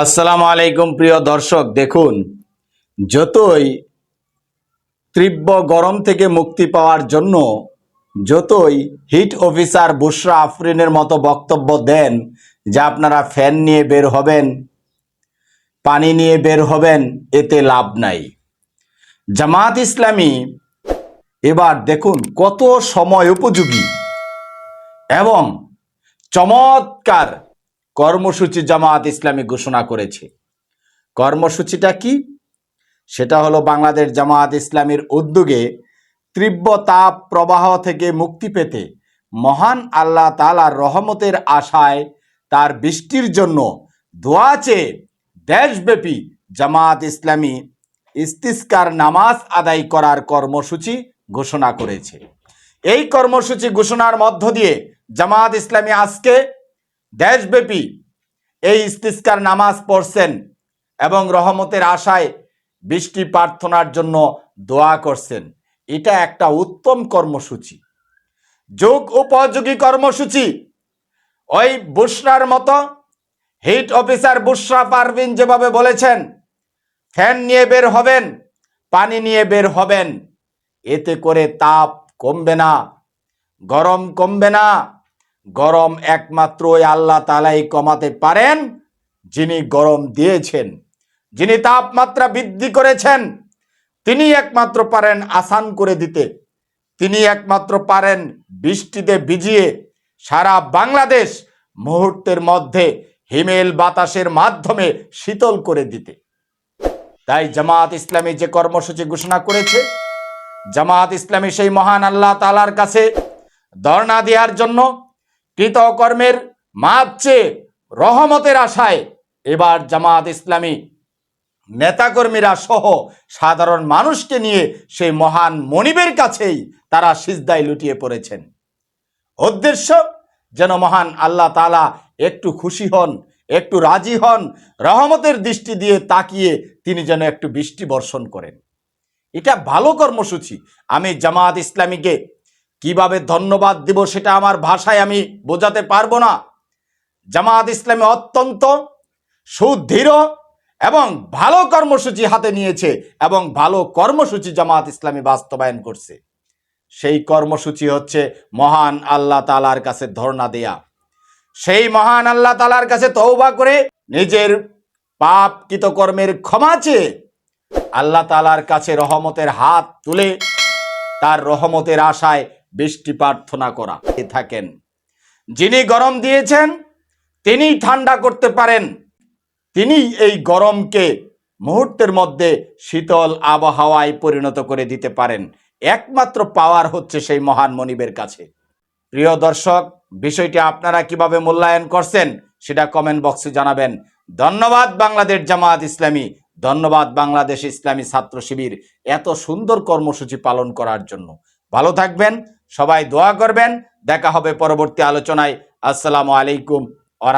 আসসালামু আলাইকুম, প্রিয় দর্শক, দেখুন, যতই তীব্র গরম থেকে মুক্তি পাওয়ার জন্য, যতই হিট অফিসার বুশরা আফরিনের মতো বক্তব্য দেন, যে আপনারা ফ্যান নিয়ে বের হবেন, পানি নিয়ে বের হবেন, এতে লাভ নাই। জামাত ইসলামী, এবার দেখুন, কত সময় উপযোগী এবং চমৎকার কর্মসূচি জামাত ইসলামী ঘোষণা করেছে। কর্মসূচিটা কি? সেটা হলো বাংলাদেশ জামাত ইসলামীর উদ্যোগে তীব্র তাপ প্রবাহ থেকে মুক্তি পেতে মহান আল্লাহ তালার রহমতের আশায় তার বৃষ্টির জন্য দোয়া চেয়ে দেশব্যাপী জামাত ইসলামী ইস্তিস্কার নামাজ আদায় করার কর্মসূচি ঘোষণা করেছে। এই কর্মসূচি ঘোষণার মধ্য দিয়ে জামাত ইসলামী আজকে দেশব্যাপী এই ইস্তিস্কার নামাজ পড়ছেন এবং রহমতের আশায় বৃষ্টি প্রার্থনার জন্য দোয়া করছেন। এটা একটা উত্তম কর্মসূচি। যোগ উপযোগী কর্মসূচি। ওই বুশরার মতো হিট অফিসার বুশরা পারভিন যেভাবে বলেছেন, ফ্যান নিয়ে বের হবেন, পানি নিয়ে বের হবেন। এতে করে তাপ কমবে না, গরম কমবে না। গরম একমাত্র ওই আল্লাহ তালাই কমাতে পারেন, যিনি গরম দিয়েছেন। যিনি তাপমাত্রা বৃদ্ধি করেছেন, তিনি একমাত্র পারেন আসান করে দিতে। তিনি একমাত্র পারেন বৃষ্টিতে ভিজিয়ে সারা বাংলাদেশ মুহূর্তের মধ্যে হিমেল বাতাসের মাধ্যমে শীতল করে দিতে। তাই জামাত ইসলামী যে কর্মসূচি ঘোষণা করেছে, জামাত ইসলামী সেই মহান আল্লাহ তালার কাছে ধর্ণা দেওয়ার জন্য কৃতকর্মের মাপ চেয়ে রহমতের আশায় এবার জামাত ইসলামী নেতাকর্মীরা সহ সাধারণ মানুষকে নিয়ে সেই মহান মনিবের কাছেই তারা সিজদায় লুটিয়ে পড়েছেন। উদ্দেশ্য, যেন মহান আল্লাহ তালা একটু খুশি হন, একটু রাজি হন, রহমতের দৃষ্টি দিয়ে তাকিয়ে তিনি যেন একটু বৃষ্টি বর্ষণ করেন। এটা ভালো কর্মসূচি। আমি জামাত ইসলামীকে কীভাবে ধন্যবাদ দিব সেটা আমার ভাষায় আমি বোঝাতে পারব না। জামায়াত ইসলামী অত্যন্ত সুদৃঢ় এবং ভালো কর্মসূচি হাতে নিয়েছে এবং ভালো কর্মসূচি জামায়াত ইসলামী বাস্তবায়ন করছে। সেই কর্মসূচি হচ্ছে মহান আল্লাহ তালার কাছে ধর্ণা দেয়া। সেই মহান আল্লাহ তালার কাছে তৌবা করে নিজের পাপ কৃতকর্মের ক্ষমা চেয়ে আল্লাহ তালার কাছে রহমতের হাত তুলে তার রহমতের আশায় বৃষ্টি প্রার্থনা করা। থাকেন। যিনি গরম দিয়েছেন তিনি ঠান্ডা করতে পারেন। তিনি এই গরমকে মুহূর্তের মধ্যে শীতল আবহাওয়ায় পরিণত করে দিতে পারেন। একমাত্র পাওয়ার হচ্ছে সেই মহান মনিবের কাছে। প্রিয় দর্শক, বিষয়টি আপনারা কীভাবে মূল্যায়ন করছেন সেটা কমেন্ট বক্সে জানাবেন। ধন্যবাদ বাংলাদেশ জামায়াত ইসলামী। ধন্যবাদ বাংলাদেশ ইসলামী ছাত্র শিবির এত সুন্দর কর্মসূচি পালন করার জন্য। ভালো থাকবেন সবাই দোয়া করবেন। দেখা হবে পরবর্তী আলোচনায়। আসসালামু আলাইকুম আ